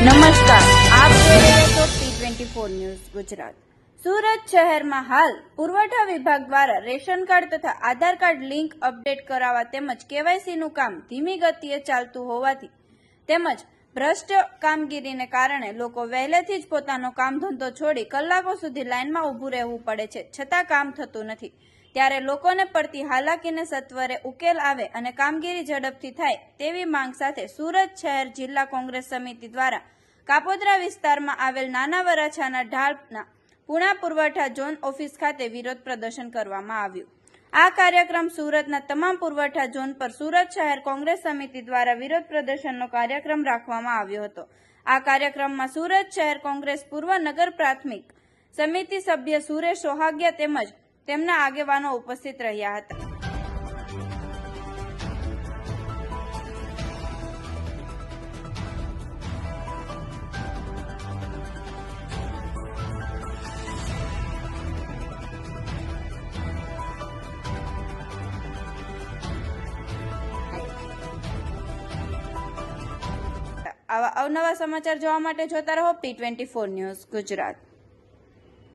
નમસ્કાર આપ જોઈ રહ્યા છો T twenty four news Gujarat. Surat શહેરમાં હાલ પુરવઠા વિભાગ દ્વારા રેશન કાર્ડ તથા આધાર કાર્ડ લિંક અપડેટ કરાવવા તેમજ કેવાયસી નું કામ ધીમી ગતિએ ચાલતું હોવાથી તેમજ ભ્રષ્ટ કામગીરીને કારણે લોકો વહેલેથી જ પોતાનો કામ ધંધો છોડી કલાકો સુધી લાઇનમાં ઊભું રહેવું પડે છે. છતાં કામ થતું નથી. ત્યારે લોકોને પડતી હાલાકીને સત્વરે ઉકેલ આવે અને કામગીરી ઝડપથી થાય તેવી માંગ સાથે સુરત શહેર જિલ્લા કોંગ્રેસ સમિતિ દ્વારા કાપોદ્રા વિસ્તારમાં આવેલ નાના વરાછાના ઢાળના પુણા પુરવઠા ઝોન ઓફિસ ખાતે વિરોધ પ્રદર્શન કરવામાં આવ્યું. આ કાર્યક્રમ સુરતના તમામ પુરવઠા ઝોન પર સુરત શહેર કોંગ્રેસ સમિતિ દ્વારા વિરોધ પ્રદર્શનનો કાર્યક્રમ રાખવામાં આવ્યો હતો. આ કાર્યક્રમમાં સુરત શહેર કોંગ્રેસ પૂર્વ નગર પ્રાથમિક સમિતિ સભ્ય સુરેશ સોહાગ્યા તેમજ તેમના આગેવાનો ઉપસ્થિત રહ્યા હતા. આવા અવનવા સમાચાર જોવા માટે જોતા રહો P twenty four news Gujarat.